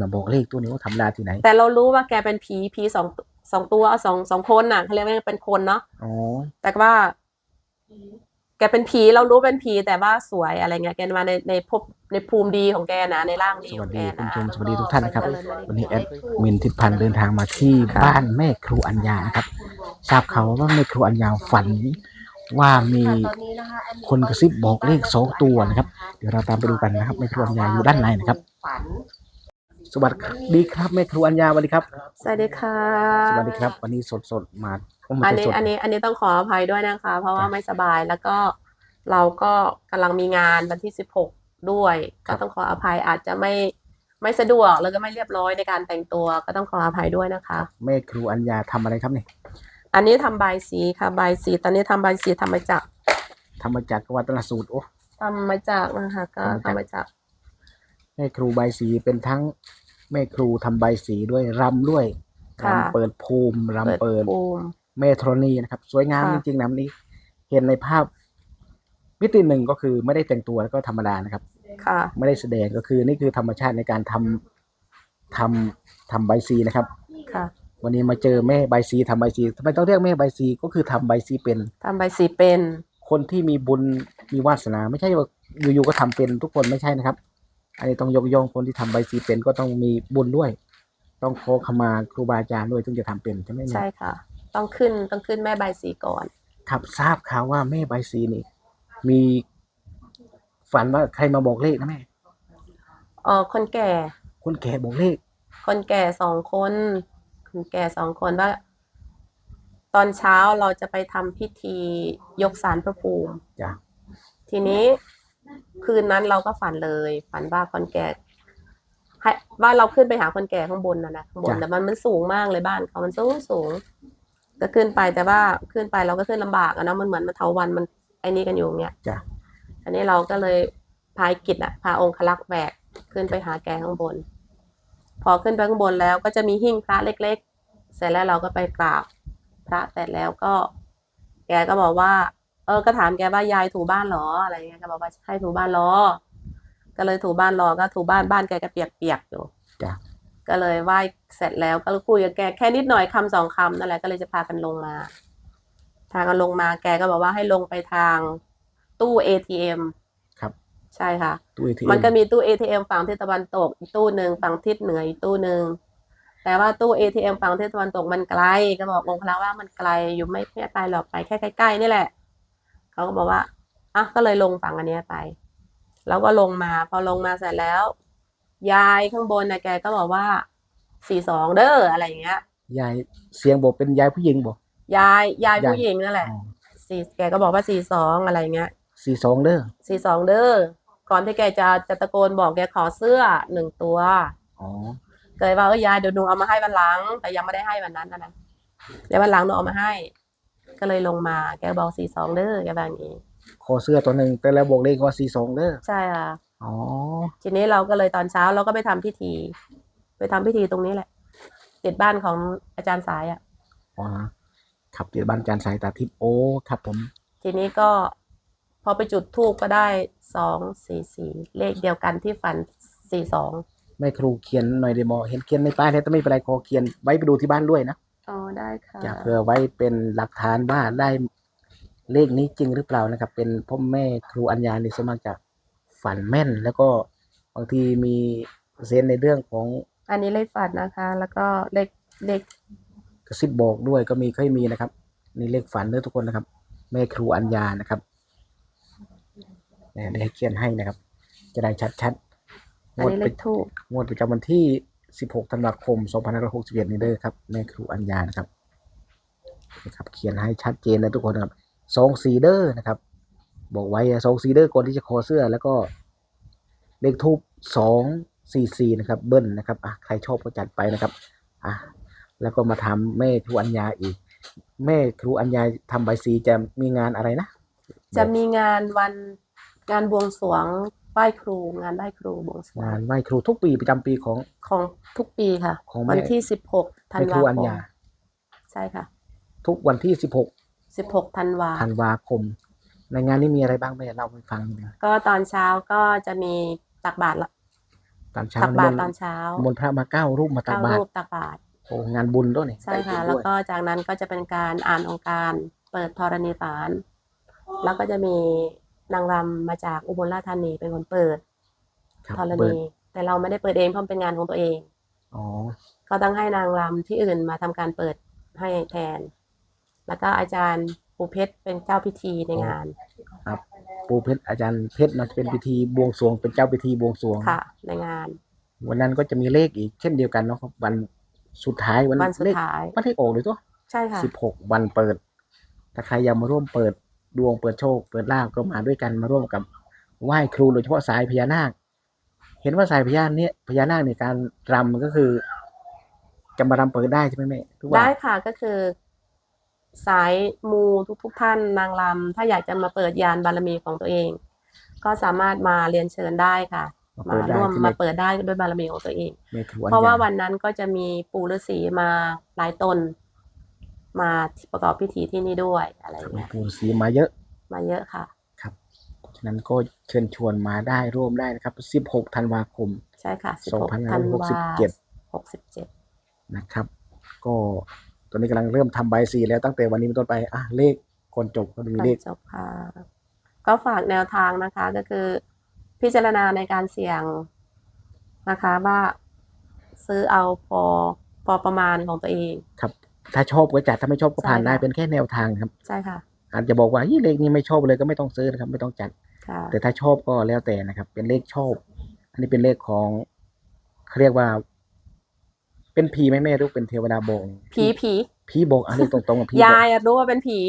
มาบอกเลขตัวนี้ว่าทำลาที่ไหน แต่เรารู้ว่าแกเป็นผีผีสองสองตัวสองสองคนน่ะเขาเรียกว่าเป็นคนเนาะอ๋อแต่ว่า แกเป็นผีเรารู้เป็นผีแต่ว่าสวยอะไรเงี้ยแกมาในในภพในภูมิดีของแกนะในร่างดีสขวัอสงแกดีคุณนะผู้ชมสวัสดีทุกท่านนะครับก็เลยไม่ได้วันนี้แอดมินทิพย์พันธ์เดินทางมาที่ค่ะบ้านแม่ครูอัญญานะครับทราบข่าวว่าแม่ครูอัญญาฝันว่ามีคนกระซิบบอกเลขสองตัวนะครับ เดี๋ยวเราตามไปดูกันนะครับแม่ครูอัญญาอยู่ด้านในนะครับฝันส วัสดีครับแม่ครูอัญญาสวัสดีครับ สวัสดีค่ะสวัสดีครับ วันนี้สดสดๆมาโไม่อันใช่นี้สดอันนี้อันนี้ต้องขออภัยด้วยนะคะ เพราะว่าจ้ะไม่สบายแล้วก็เราก็กำลังมีงานวันที่สิบหกด้วยครัก็บต้องขออภัยอาจจะไม่ไม่สะดวกแล้วก็ไม่เรียบร้อยในการแต่งตัวก็ต้องขออภัยด้วยนะคะแม่ครูอัญญาทำอะไรครับเนี่ยอันนี้ทำใบายสีค่ะใบายสี ตอนนี้ทำใบายสีทำมาจากทำมาจากวัฒนสูตรโอ้ทำมาจากนะคะก็ทำมาจากทำมาจากแม่ครูใบายสีเป็นทั้ง แม่ครูทำใบายสีด้วยรำด้วยรำเปิดภูมิรำเปิดภูมิเมโทรนีนะครับ สวยงามค่ะจริงๆนะวันนี้เห็นในภาพ มิติหนึ่งก็คือไม่ได้แต่งตัวแล้วก็ธรรมดานะครับ ค่ะ ไม่ได้แสดงก็คือนี่คือธรรมชาติในการทำทำทำใบซีนะครับ ค่ะวันนี้มาเจอแม่ใบซีทำใบซีทำไมต้องเรียกแม่ใบซีก็คือทำใบซีเป็น ทำใบายสีเป็น คนที่มีบุญมีวาสนา ไม่ใช่ว่าอยู่ๆก็ทำเป็นทุกคนไม่ใช่นะครับ อันนี้ต้องยกย่องคนที่ทำใบซีเป็นก็ต้องมีบุญด้วย ต้องขอขมาครูบาอาจารย์ด้วยถึงจะทำเป็นใช่ไหมเนี่ยใช่ค่ะ ต้องขึ้นต้องขึ้นแม่ใบายสีก่อน ครับทราบข่าวว่าแม่ใบซีนี่ มีฝันว่าใครมาบอกเลขนะแม่เออคนแก่ คนแก่บอกเลข คนแก่สองคน คนแก่สองคนว่า ตอนเช้าเราจะไปทำพิธียกสารพระภูมิจ้ะทีนี้ คืนนั้นเราก็ฝันเลย ฝันว่าคนแก่ให้ว่าเราขึ้นไปหาคนแก่ข้างบนนะนะข้างบนแต่มันมันสูงมากเลยบ้านเขามันสูงสูงก็ขึ้นไปแต่ว่าขึ้นไปเราก็ขึ้นลำบากอะเนาะมันเหมือนมันเทาวันมันไอ้นี่กันอยู่อย่างเงี้ยจ้ะ อันนี้เราก็เลยพายกิจอะพาองคลักษ์แบกขึ้นไปหาแกข้างบน พอขึ้นไปข้างบนแล้วก็จะมีหิ้งพระเล็ก ๆ เสร็จแล้วเราก็ไปกราบพระเสร็จแล้วก็ แกก็บอกว่า เออก็ถามแกว่ายายถูบ้านเหรออะไรเงี้ยก็บอกว่าใช่ถูบ้านรอ ก็เลยถูบ้านรอก็ถูบ้านบ้านแกก็เปียกๆอยู่จ้ะก็เลยไหว้เสร็จแล้วก็คุยกับแกแค่นิดหน่อยคำสองคำนั่นแหละก็เลยจะพากันลงมาพากันลงมาแกก็บอกว่าให้ลงไปทางตู้ ATM ครับ ใช่ค่ะตู้ ATM มันก็มีตู้ ATM ฝั่งทิศตะวันตกอีกตู้หนึ่งฝั่งทิศเหนืออีกตู้หนึ่งแต่ว่าตู้ ATM ฝั่งทิศตะวันตกมันไกลก็บอกองค์พระว่ามันไกลอยู่ไม่ไม่ไกลหรอกไปแค่ใกล้ๆนี่แหละ เขาก็บอกว่าอะก็เลยลงฝั่งอันเนี้ยไป แล้วก็ลงมาพอลงมาเสร็จแล้ว ยายข้างบนนะแกก็บอกว่าสี่สองเด้ออะไรอย่างเงี้ย ยายเสียงบอกเป็นยายผู้หญิงบอกยายยายยายผู้หญิงนั่นแหละสี่แกก็บอกว่าสี่สองอะไรอย่างเงี้ยสี่สองเด้อสี่สองเด้อก่อนที่แกจะจะตะโกนบอกแกขอเสื้อหนึ่งตัวอ๋อเคยว่าเออยายเดี๋ยวหนูเอามาให้วันหลัง แต่ยังไม่ได้ให้วันนั้นนะนะเดี๋ยววันหลังหนูเอามาให้ ก็เลยลงมาแกบอกสี่สองเด้อแกบอกอย่างนี้ขอเสื้อตัวหนึ่งแต่แล้วบอกเลขว่าสี่สองเด้อใช่ค่ะ อ๋อทีนี้เราก็เลยตอนเช้าเราก็ไปทำพิธี ไปทำพิธีตรงนี้แหละติดบ้านของอาจารย์สายอะอ๋อขับติดบ้านจานสายตาทิพย์โอ้ครับผม ทีนี้ก็พอไปจุดทูบก็ได้สองสี่สี่เลขเดียวกันที่ฝันสี่สองแม่ครูเขียนหน่อยเดโมเห็นเขียนในป้ายแล้วแต่ไม่เป็นไรขอเขียนไว้ไปดูที่บ้านด้วยนะ อ๋อได้ค่ะจะเพื่อไว้เป็นหลักฐานว่าได้เลขนี้จริงหรือเปล่านะครับ เป็นพ่อแม่ครูอัญญานี่สวนมากจะฝันแม่น แล้วก็บางทีมีเซนส์ในเรื่องของอันนี้เลขฝันนะคะ แล้วก็เลขเลขกระซิบบอกด้วยก็มีเคยมีนะครับนี่เลขฝันเด้อทุกคนนะครับ แม่ครูอัญญานะครับเนี่ยได้ให้เขียนให้นะครับ จะได้ชัดๆอันนี้เลประขทูบงวดประจำวันที่ 16ธันวาคม2561นี้เด้อครับแม่ครูอัญญานะครับนะครับ เขียนให้ชัดเจนเลยทุกคนนะครับสองสีเด้อนะครับ บอกไว้สองสีเด้อก่อนที่จะคอเสื้อ แล้วก็เลขทูบสองสี่สี่นะครับเบิ้ลนะครับอะใครชอบก็จัดไปนะครับอะแล้วก็มาทำแม่ครูอัญญาอีก แม่ครูอัญญาทำใบสีจะมีงานอะไรนะ จะมีงานวันงานบวงสรวง ไหว้ครูงานไหว้ครูบวงสรวงงานไหว้ครูทุกปีประจำปีของ ของทุกปีค่ะ ของแม่ วันที่สิบหกธันแม่ครูวาอัญคมญาใช่ค่ะทุกวันที่ 16สิบหกธันวาธันวาคม ในงานนี้มีอะไรบ้างแม่เล่าให้ฟังหน่อยก็ตอนเช้าก็จะมีตักบาตรละตตอนเช้าตักบาตรนิมนต์ตอนเช้านิมนต์พระมาเก้ารูปมาตักเก้าบาตรูรปตักบาตรโอ้งานบุญด้วยนี่ใช่ค่ะ ได้บุญแล้วด้วยก็จากนั้นก็จะเป็นการอ่านองค์การ เปิดธรณีสารแล้วก็จะมี นางรำมาจากอุบลราชธานีเป็นคนเปิดครับธรเปิดณีแต่เราไม่ได้เปิดเองเพราะมันเป็นงานของตัวเองอ๋อก็ต้องให้นางรำที่อื่นมาทำการเปิดให้แทน แล้วก็อาจารย์ปูเพชรเป็นเจ้าพิธีในงาน ครับปูเพชรอาจารย์เพชรเนาะเป็นพิธีบวงสรวง เป็นเจ้าพิธีบวงสรวงค่ะ ในงาน วันนั้นก็จะมีเลขอีกเช่นเดียวกันเนาะครับวันสุดท้ายวันวันสุดเลขท้ายวันเลขออกเลยตัวใช่ค่ะสิบหกวันเปิดถ้าใครอยากมาร่วมเปิด ดวงเปิดโชค เปิดลาภก็มาด้วยกันมาร่วมกับไหว้ครูโดยเฉพาะสายพญานาค เห็นว่าสายพญานาคเนี่ยพญานาคในการรำมันก็คือจะมารำเปิดได้ใช่ไหมแม่ทุกวันได้ค่ะก็คือ สายมูทุกทุกๆท่านนางรำถ้าอยากจะมาเปิดยานบารมีของตัวเอง ก็สามารถมาเรียนเชิญได้ค่ะ มามาเปิดได้ร่วมที่มาแม่เปิดได้ด้วยบารมีของตัวเองแม่ครูเพราะว่าอัญญวันนั้นก็จะมีปู่ฤาษีมาหลายตน มาประกอบพิธีที่นี่ด้วยอะไรอย่างมีเงี้ยปูสีมาเยอะ มาเยอะค่ะเพราะฉะนั้นก็เชิญชวนมาได้ร่วมได้นะครับ 16 ธันวาคม ใช่ค่ะสิบหกธันวา2567หกสิบเจ็ดนะครับ ก็ตอนนี้กำลังเริ่มทำใบสีแล้วตั้งแต่วันนี้เป็นต้นไป อะ เลขคนจบก็มีก่อเลนขจบค่ะ ก็ฝากแนวทางนะคะ ก็คือ พิจารณาในการเสี่ยงนะคะว่าซื้อเอาพอพอประมาณของตัวเอง ครับ ถ้าชอบก็จัดถ้าไม่ชอบก็ผ่านใช่ค่ะได้เป็นแค่แนวทางครับ ใช่ค่ะ อาจจะบอกว่าเฮ้ยเลขนี้ไม่ชอบเลยก็ไม่ต้องซื้อนะครับ ไม่ต้องจัดค่ะแต่ถ้าชอบก็แล้วแต่นะครับ เป็นเลขชอบ อันนี้เป็นเลขของเขาเรียกว่า เป็นผีไหมแม่หรู้เป็นเทวดาบอกผีผีผีบอกอันนี้ตรงๆกับผีบยาอกยอะรู้ว่าเป็นผี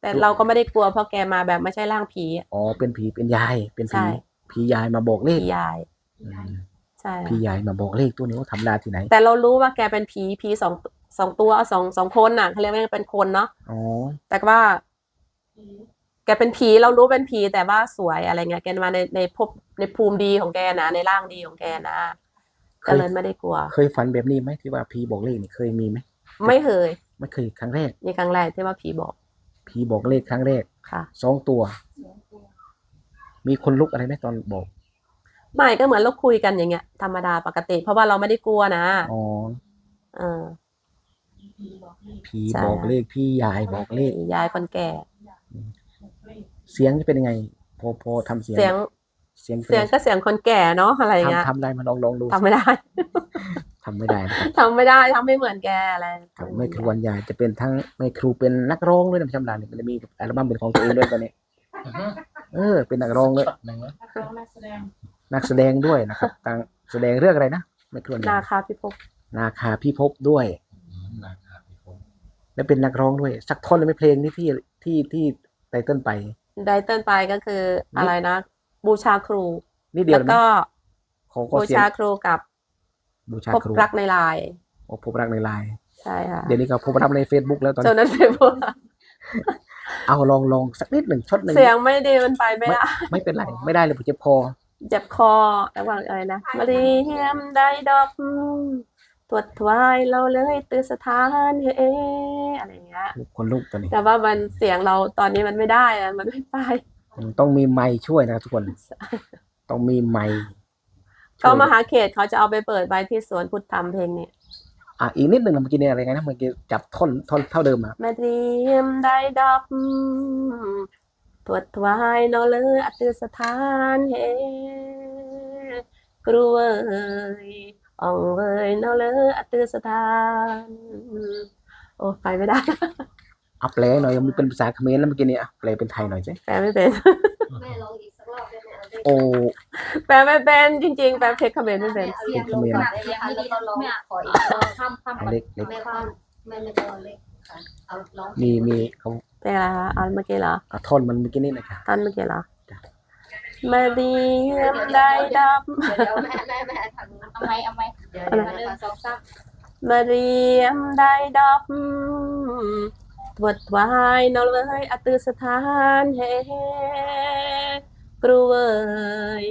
แต่เราก็ไม่ได้กลัวเพราะแกมาแบบไม่ใช่ร่างผีอะอ๋อเป็นผีเป็นยาย เป็นใช่ผีผียายมาบอกเลผีขยายอืมใช่ผียายมาบอกเลขตัวนี้ว่าทำราที่ไหน แต่เรารู้ว่าแกเป็นผีผีสอง สองตัวสองสองคนน่ะเขาเรียกว่าเป็นคนเนาะอ๋อแต่ว่า แกเป็นผีเรารู้เป็นผีแต่ว่าสวยอะไรเงี้ยแกมาในในภพในภูมิดีของแกนะในร่างดีของแกนะเคก็ยเลยไม่ได้กลัว เคยฝันแบบนี้ไหมที่ว่าผีบอกเลขนี่เคยมีไหมไม่เคยไม่เคยครั้งแรกนี่ครั้งแรกที่ว่าผีบอกผีบอกเลขครั้งแรกค่ะสองตัว มีคนลุกอะไรไหมตอนบอกไม่ก็เหมือนเราคุยกันอย่างเงี้ย ธรรมดาปกติ เพราะว่าเราไม่ได้กลัวนะอ๋อเออ ผีใช่บอกเลขพี่ยายบอกเลข ยายคนแก่ เสียงจะเป็นยังไงพอพอทำเสียง เสียงเสียงเป็นเสียงก็เสียงคนแก่เนาะอะไรเงี้ยทำทำได้มาลองลองดูทำไม่ได้ทำไม่ได้นะครับทำไม่ได้ทำไม่เหมือนแกอะไรครับแม่ครูวัญญาจะเป็นทั้งแม่ครูเป็นนักร้องด้วยนะพี่ชำนาญเนี่ยมันจะมีอัลบั้มเป็นของตัวเองด้วยตอนนี้เออ เป็นนักร้องเลยนักแสดงด้วยนะครับทางแสดงเรื่องอะไรนะแม่ครูวัญนาญาคาพิภพนาคาพี่ภพด้วย และเป็นนักร้องด้วย สักท่อนเลยไหม่เพลงนี้ที่ที่ที่ไตเติ้ลไปไดเติ้ลไปก็คืออะไรนะ บูชาครู นี่เดียวแล้วเลยไหมก็ขอขอบูเสียงชาครูกับบูชาพบครูรักในไลน์โอ้พบรักในไลน์ใช่ค่ะเดี๋ยวนี้ก็พบรักใน Facebook แล้วตอนจนนี้นั้นเฟซบุ๊กเอาลองลองสักนิดหนึ่งช็อตหนึ่งเสียงไม่ดีมันไปไม่ได้ไม่เป็นไรไม่ได้เลยผมเจ็บคอเจ็บคอแล้วว่าอะไรนะมารีเฮียมได้ดอก ตรวจทวายเราเลยตื่นสถานเฮอะไรอย่างเงี้ยคนลุกตัวนี้ แต่ว่ามันเสียงเราตอนนี้มันไม่ได้อะมันไม่ไปต้องมีไมค์ช่วยนะครับทุกคน ต้องมีไมค์ช่ก็วยมหาเขตเขาจะเอาไปเปิดไว้ที่สวนพุทธธรรมเพลงเนี่ยอะอีกนิดหนึ่งนะเมื่อกี้เนี่ยอะไรไงนะเมื่อกี้จับท่อนท่อนเท่าเดิมอะมาเรียมได้ดอกตรวจทวายเนอเลยอัตสถานเฮกลัวเอย อ่องเวยเนอเลยอัตสถานโอ้ไปไม่ได้เอาแปลหน่อยมันเป็นภาษาเขมรแล้วเมื่อกี้เนี่ยอะแปลเป็นไทยหน่อยสิแปลไม่เป็นแม่ลองอีกสักรอบได้ไหมเอาเลขโอ้แปลไม่เป็นจริง ๆ แปลเพชรเขมรไม่เป็นเอาเรียงลงก่อนได้ไหมคะแล้วก็ลองขออีกรอบข้ามข้ามอันเล็กเล็กแม่ข้ามแม่ไม่ต้องเอาเลขค่ะเอาลองมีมีเขาเป็นอะไรคะเอาเมื่อกี้เหรอเอาท่อนมันเมื่อกี้นี่นะคะตอนเมื่อกี้เหรอจ้ะ มาเรียมได้ดอกเดี๋ยวแม่แม่แม่ทางนู้นเอาไหมเอาไหมเดี๋ยวเดี๋ยวนะคะสองสามมาเรียมได้ดอกตรวจวายนอเลยอัตสถานเฮกรูเวย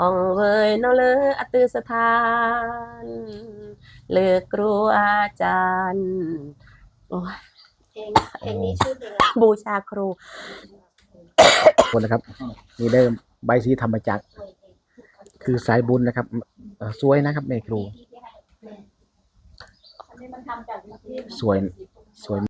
อ่องเวยนอเลยอัตสถานเลือกครูอาจารย์โอ้ยเพลงเพลงนี้ชื่อเพลงอะไร บูชาครู คนนะครับ นี่เดิม ใบสีธรรมจักร คือสายบุญนะครับเอ่อสวยนะครับแม่ครูอันนี้มันทำจากวิธีสวยสวย